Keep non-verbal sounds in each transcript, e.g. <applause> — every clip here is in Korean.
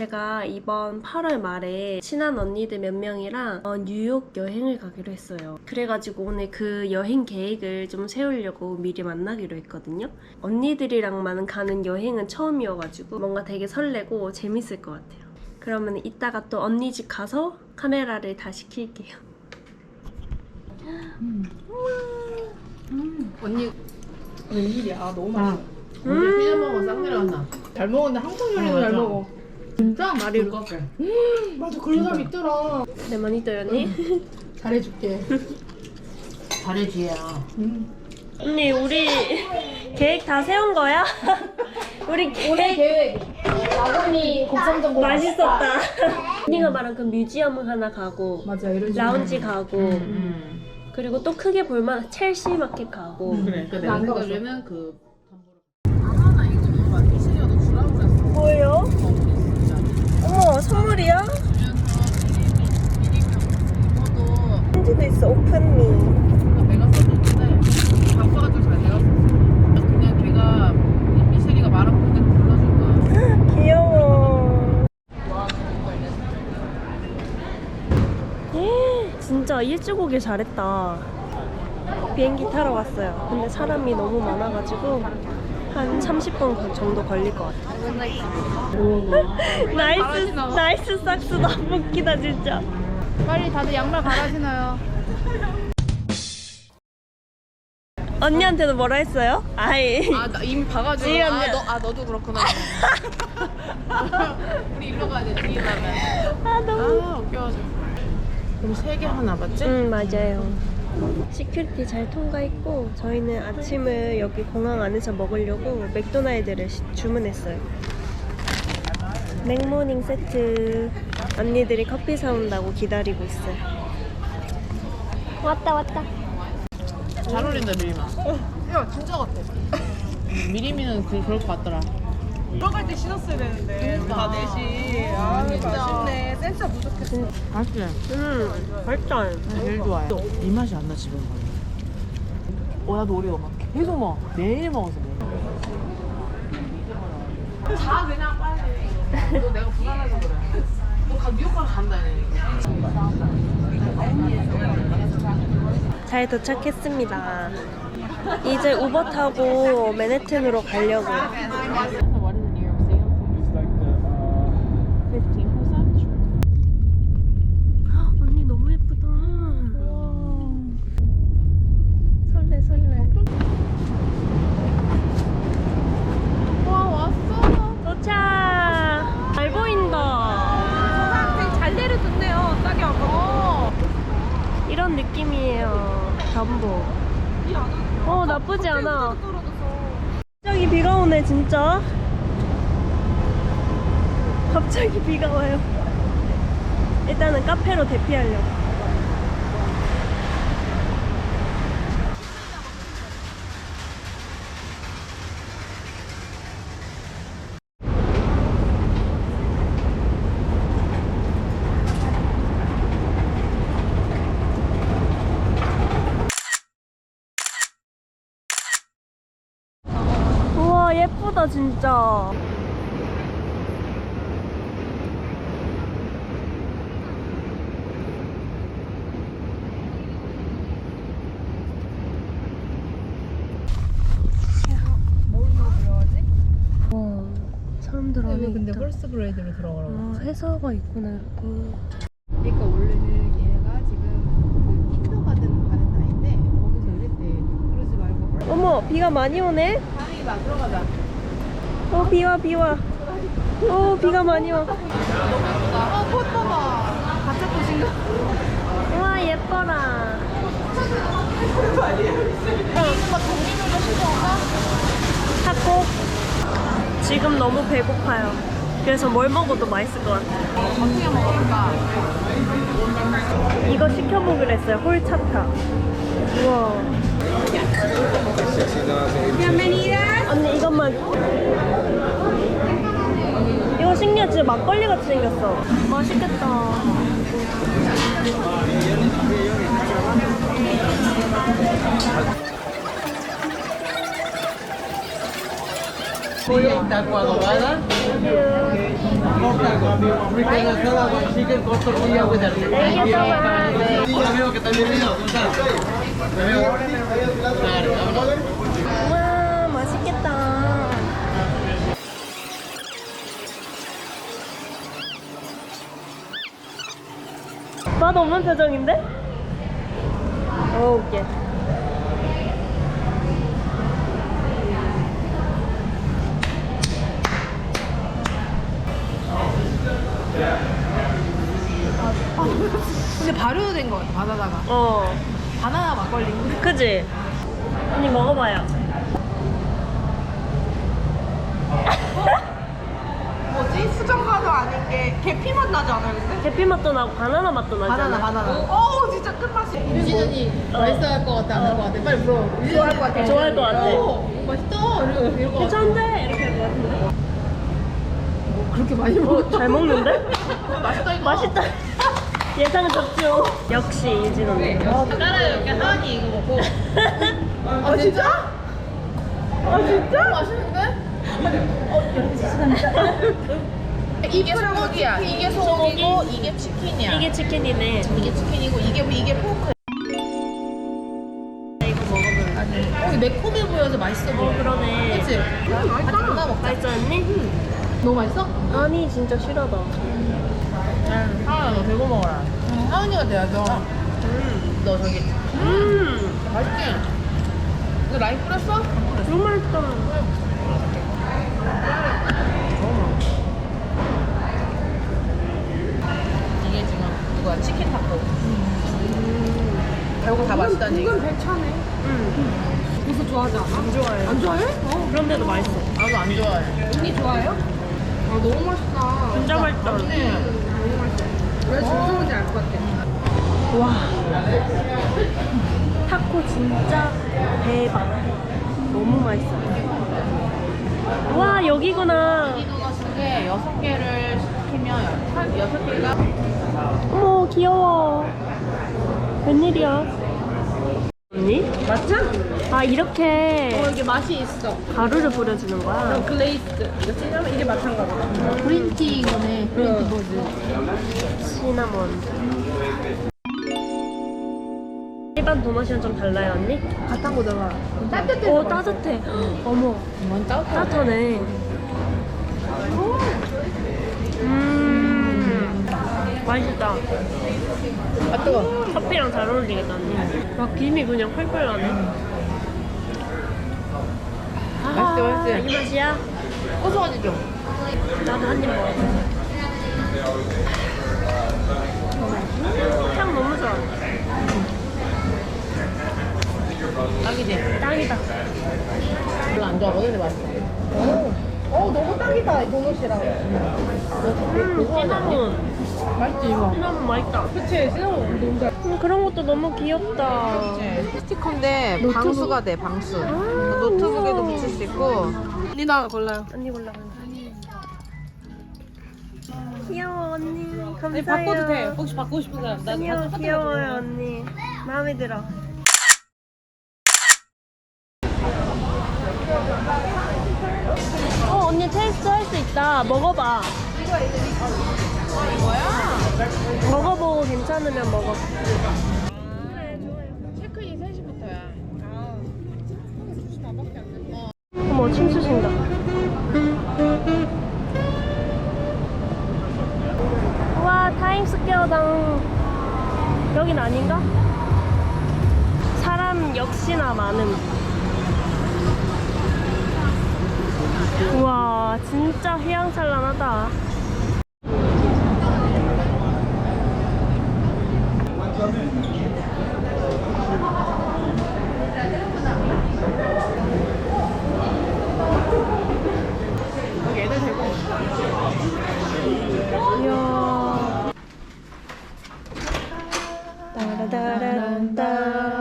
제가 이번 8월 말에 친한 언니들 몇 명이랑 어, 뉴욕 여행을 가기로 했어요. 그래가지고 오늘 그 여행 계획을 좀 세우려고 미리 만나기로 했거든요. 언니들이랑만 가는 여행은 처음이어가지고 뭔가 되게 설레고 재밌을 것 같아요. 그러면 이따가 또 언니 집 가서 카메라를 다시 킬게요. 언니 웬일이야 너무 맛있어 언제 피자 먹어 싹 내려 왔나? 잘 먹었는데 한국 요리도 어, 잘. 먹어 진짜? 마리로 꺾여 맞아 그런 사람 있더라. 네, 많이 떠요, 언니? 잘해줄게. 잘해 지혜야 언니, 우리 계획 다 세운 거야? <laughs> 우리 계획 계획. 나선이 곡성 정보 맛있었다. <laughs> 언니가 말한 그 뮤지엄 하나 가고 맞아 이런 라운지 가고 음. 그리고 또 크게 볼만 첼시 마켓 가고. 그래 그 나안 내가 가봤어. 생각에는 그 뭐예요? 어머 선물이야? 편지도 있어 오픈미. 내가 썼는데 바빠가지고 잘 내가 썼어. 그냥 걔가 미셸이가 말하고 그대로 불러줄 거야. <laughs> 귀여워. 예, 진짜 일찍 오길 잘했다. 비행기 타러 왔어요. 근데 사람이 너무 많아가지고 한 30분 정도 걸릴 것 같아 <laughs> 나이스 나이스 삭스 너무 웃기다 진짜 빨리 다들 양말 갈아 신어요. 언니한테도 뭐라 했어요? 아이 아, 나 이미 봐가지고. 지혜 언니. 아, 너, 아, 너도 그렇구나. <laughs> 우리 일로 가야 돼 뒤에 가면 아 너무 아 웃겨가지고 그럼 세 개 하나 맞지? 응 맞아요 시큐리티 잘 통과했고 저희는 아침을 여기 공항 안에서 먹으려고 맥도날드를 시- 주문했어요. 맥모닝 세트. 언니들이 커피 사온다고 기다리고 있어요. 왔다 왔다. 잘 어울린다 미리마. 야, 진짜 같아. 미리미는 그, 그럴 것 같더라 들어갈 때 신었어야 되는데. 다 넷이 아 아쉽네. 센스가 부족했어. 맛있지? 음 맛있다 제일 좋아해. 이 맛이 안 나 지금. 어 나도 오리오 막 계속 먹어. 매일 먹어서 먹어. 자 그냥 빨리. 너 내가 불안해서 그래. 너 뉴욕 가서 간다 잘 도착했습니다. 이제 우버 타고 맨해튼으로 가려고요 What is the New York sale? It's like the uh, 15%? 언니 너무 예쁘다. 설레 설레. 와, 왔어. 도착. 잘 보인다. 되게 잘 내려줬네요. 싸게 왔거든. 이런 전복. 어 나쁘지 않아. 갑자기 비가 오네 진짜. 갑자기 비가 와요. 일단은 카페로 대피하려고. 우와 예쁘다 진짜. 와 사람들 안에 여기 근데 있다. 홀스 그레이드로 들어가라고 아 회사가 있구나 여기. 그러니까 원래는 얘가 지금 그 킨더가든 가는 나이인데 거기서 이랬대 그러지 말고 어머 비가 많이 오네. 다행이다 들어가자 어 비와 비와. 어 비가 많이 와. 아, 꽃 봐봐. 가짜 꽃인가? 와 예뻐라. 탔고 지금 너무 배고파요. 그래서 뭘 먹어도 맛있을 것 같아요. 어떻게 먹어볼까? 이거 시켜 먹으려 했어요. 홀차타. 우와. 언니 이것만. 이거 신기해. 진짜 막걸리 같이 생겼어. 맛있겠다. taco adobada. Con chicken con tortilla with a Sí, ya veo que también vino. 맛 없는 표정인데? 어 웃겨. 근데 발효된 거 같아 바나나가 어, 바나나 막걸리 그지? 언니 먹어봐요. 뭐지? 수정과도 아닌 게 계피 맛 나지 않아요 근데? 계피 맛도 나고 바나나 맛도 나잖아. 바나나 바나나 어우 진짜 끝맛이 유진언니 맛있어할 것 같아 안 할 것 같아 빨리 물어 좋아할 것 같아 좋아할 것 같아. 어, 맛있다 이러고 이럴 것 같아 괜찮은데? 이렇게 할 것 같은데? 그렇게 많이 먹어 잘 먹는데? <laughs> 맛있다 이거 맛있다. 예상 좋죠. 역시 유진 언니. 따라요 이렇게 하은이 이거 먹고 아 진짜? 아 진짜? 맛있는데? 이 <laughs> 게 소고기야. 이게 소고기고 이게 치킨이야. 이게 치킨이네. 이게 치킨이고 이게 이게 포크. 이거 먹어볼래. 어, 매콤해 보여서 맛있어 보여 그러네. 그치? 같이 나눠 먹자 맛있어 언니? 너무 맛있어? 아니 진짜 싫어다. 하은아 너 대고 먹어라. 하은이가 돼야죠. 너 저기 음, 맛있지? 너 라임 뿌렸어? 너무 맛있다. 이게 누가 치킨 타코. 결국 다 맛있다는 얘기. 이건 배차네 음, 고수 좋아하지 않아? 안 좋아해. 안 좋아해? 그런데도 맛있어. 나도 안 좋아해. 언니 좋아해요? 아 너무 맛있다 진짜 맛있다. 왜 좋아하는지 알 것 같아 와. 타코 진짜 대박. 너무 맛있어. 와 여기구나. 이 도넛인데 여섯 개를 시키면 한 여섯 개가 어머 귀여워. 웬일이야? 언니? 맞죠? 아 이렇게 이게 맛이 있어 가루를 뿌려주는 거야? 글레이스 이거 찌냐면 이게 보다 그린티 이거네 그린티 버즈 시나몬. 일반 도넛이랑 좀 달라요 언니? 같은 거잖아 따뜻해 오 따뜻해. 어머 이건 따뜻해. 따뜻하네. 음 맛있다. 아 뜨거. 커피랑 잘 어울리겠다 언니. 막 김이 그냥 펄펄 나네. 맛있지, 맛있지? 아, 이 맛이야? 고소하지 좀. 나도 한 입 먹어. 향 너무 좋아. 딱이지. 땅이다. 별로 안 좋아하거든 근데 맛있어. 어 너무 딱이다 이 도넛이랑 음, 시나몬. 맛있지 이거. 시나몬 맛있다. 그치 시나몬 너무 잘 음, 그런 것도 너무 귀엽다. 스티커인데 노트북? 방수가 돼 방수. 아, 노트북에도 붙일 수 있고. 언니 나 골라요 언니 골라. 귀여워 언니. 감사해요. 언니 바꿔도 돼 혹시 바꾸고 싶은 사람 나 아니요 귀여워요 언니. 마음에 들어. 어 언니 테스트 할 수 있다. 먹어봐. 이거야? 먹어보고 괜찮으면 먹어. 체크인 3시부터야. 어머 춤추신다. 와 타임스퀘어당 여긴 아닌가? 사람 역시나 많음. 우와 진짜 휘황찬란하다. 이야. 따라다란따.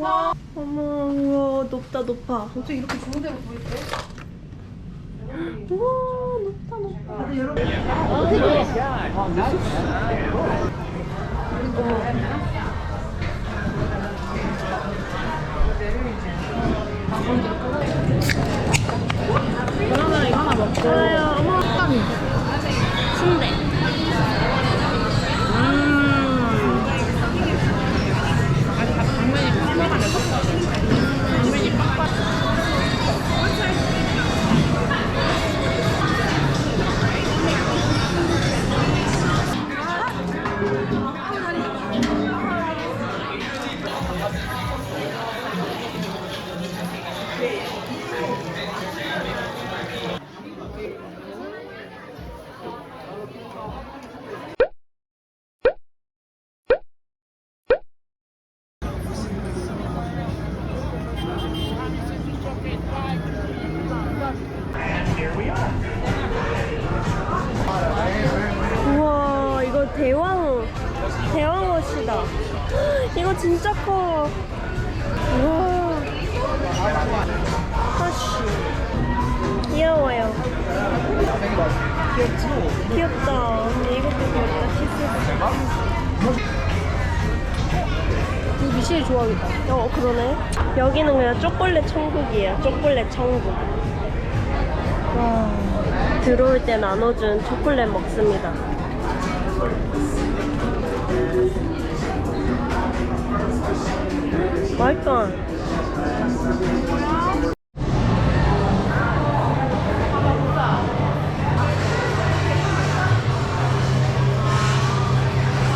우와. 어머, 우와, 높다, 높아. 어떻게 이렇게 좋은 데로 보이세요? 우와, 높다, 높다. 아, 여러분. 그러면 이거 하나 먹고. 아유, 어머, 순대. 이거 진짜 커. 우와. 하씨. 귀여워요. 귀엽지? 귀엽다 이것도 귀엽다 키스 이거 미셸이 좋아하겠다. 어 그러네. 여기는 그냥 초콜릿 천국이에요. 초콜릿 천국. 와. 들어올 때 나눠준 초콜릿 먹습니다 맛있다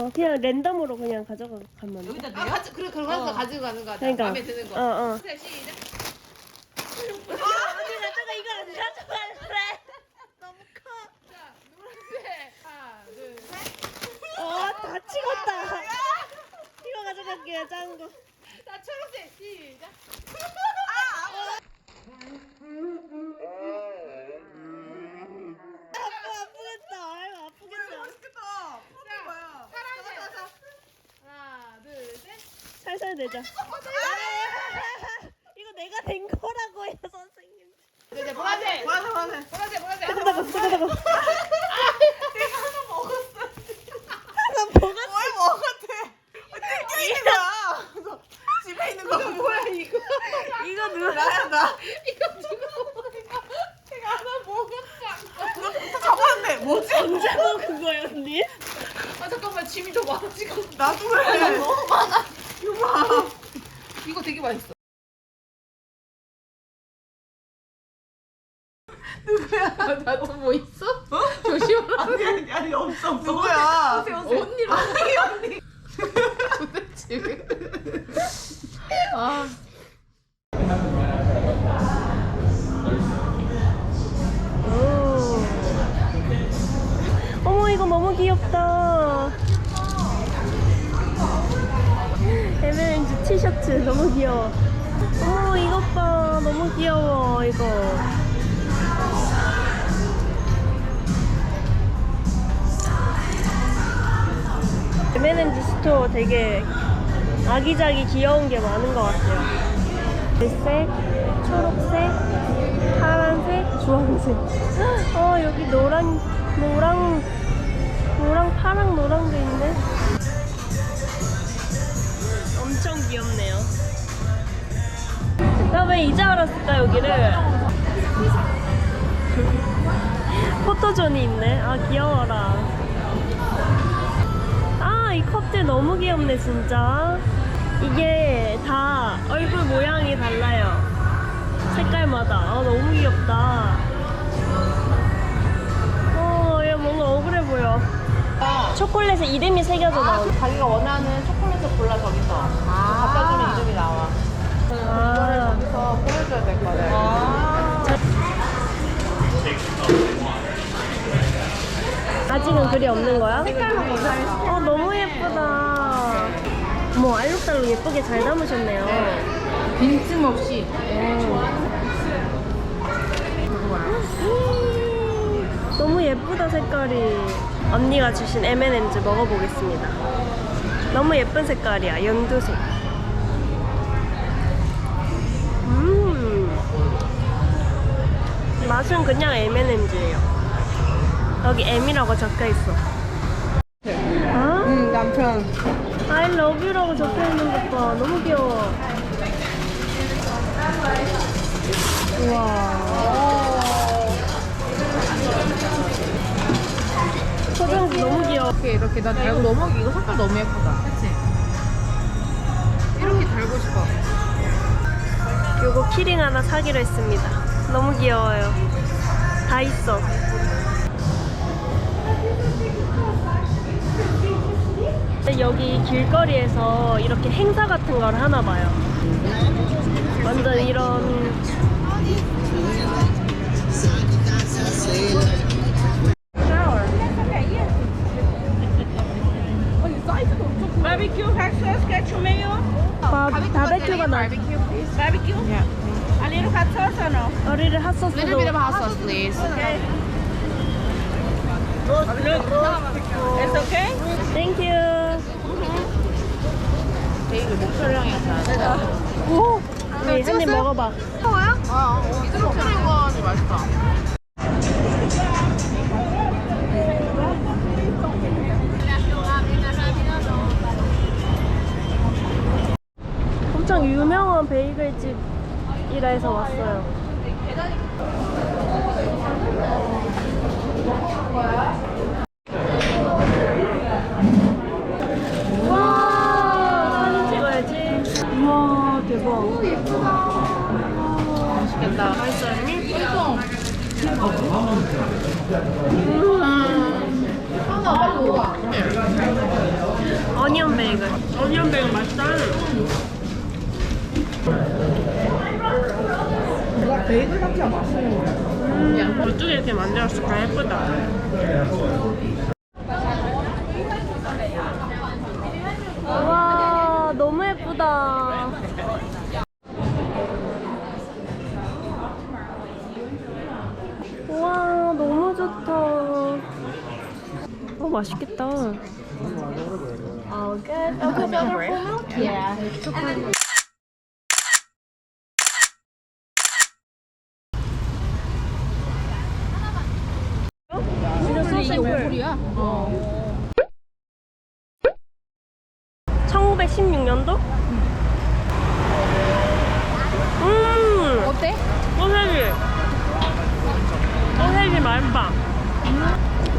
어, 그냥 랜덤으로 그냥 가져가면 돼. 여기다 아, 가지, 그래, 그런 거 가지고 가는 거 같아. 그러니까. 마음에 드는 거. 어, 어. 그래, 시작. 자, 노란색. 하나, 둘, 셋. 어, 다 찍었다. 이거 가져갈게요, 작은 거. 자, 초록색. 시작. 아프겠다. 아유, 아프겠다. 맛있겠다. 자, 파란색. 하나, 둘, 셋. 살살 내자. 아, 이거 내가 된 거라고요, 선생님. 네, 네, 보라색. 보라색, 보라색. 따가, 따가, 따가. 내가 하나 먹었어. 나 뭐가 뭘 먹었대? 어떻게 있는 거야? 그래서 집에 있는 거 뭐야 이거? 이거 누가 나야 나. 이거 누가 먹어? 제가 하나 먹었어. 잡았는데 뭐지? 언제 먹은 거야, 언니? 아, 잠깐만. 짐이 더 많아, 지금. 나도 그래. 너무 많아. 이거 봐. 이거 되게 맛있어. 누구야? 나도 뭐 있어? 조심하라. 아니 아니 없어 없어. 누구야? 언니로. 아니 언니. <laughs> 도대체 왜? 아. 이거 너무 귀엽다. 에메랄드 티셔츠 너무 귀여워. 어, 이것 봐. 너무 귀여워, 이거. M&M 스토어 되게 아기자기 귀여운 게 많은 것 같아요. 갈색, 초록색, 파란색, 주황색. 어 여기 노랑, 노랑, 노랑, 파랑, 노랑도 있네. 엄청 귀엽네요. 나 왜 이제 알았을까 여기를? 포토존이 있네. 아 귀여워라. 아, 이 컵들 너무 귀엽네, 진짜. 이게 다 얼굴 모양이 달라요. 색깔마다. 아, 너무 귀엽다. 어, 얘 뭔가 억울해 보여. 초콜릿에 이름이 새겨져 나오네. 자기가 원하는 초콜릿을 골라 저기서 갖다 주면 이름이 나와. 아, 그래서 보여줘야 될 거를. 아직은 글이 없는 거야? 색깔만 어, 너무 예쁘다. 뭐 알록달록 예쁘게 잘 담으셨네요. 빈틈없이. 음, 너무 예쁘다 색깔이 언니가 주신 M&M's 먹어보겠습니다. 너무 예쁜 색깔이야 연두색. 음. 맛은 그냥 M&M's예요. 여기 M이라고 적혀있어. 아? 응 남편. I love you라고 적혀있는 것봐. 너무 귀여워. 포장 이렇게 이렇게 나 달고 넘어기 이거 색깔 너무 예쁘다. 그치? 이렇게 달고 싶어. 요거 키링 하나 사기로 했습니다. 너무 귀여워요. 다 있어. 여기 길거리에서 이렇게 행사 같은 걸 하나 봐요. 완전 이런 It's okay? 땡큐. 베이글 목소리향이었다. 오. 우리 한입 먹어봐. 아, 어, 이거 거 아주 맛있다. 엄청 유명한 베이글집이라 해서 왔어요. 와, 사진 찍어야지. 우와, 대박. 하나 빨리 먹어. 어니언 베이글. 어니언 베이글 맛있다. 베이글 맛있는 거야. 음, 어떻게 이렇게 만들었을까? 예쁘다. 와, 너무 예쁘다. 와, 너무 좋다. 어, 맛있겠다. 어, good. 진짜 소스 요구리야? 1916년도? 음! 어때? 소세지! 소세지 맛있다.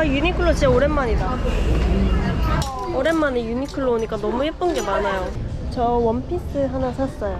와 유니클로 진짜 오랜만이다. 오랜만에 유니클로 오니까 너무 예쁜 게 많아요. 저 원피스 하나 샀어요.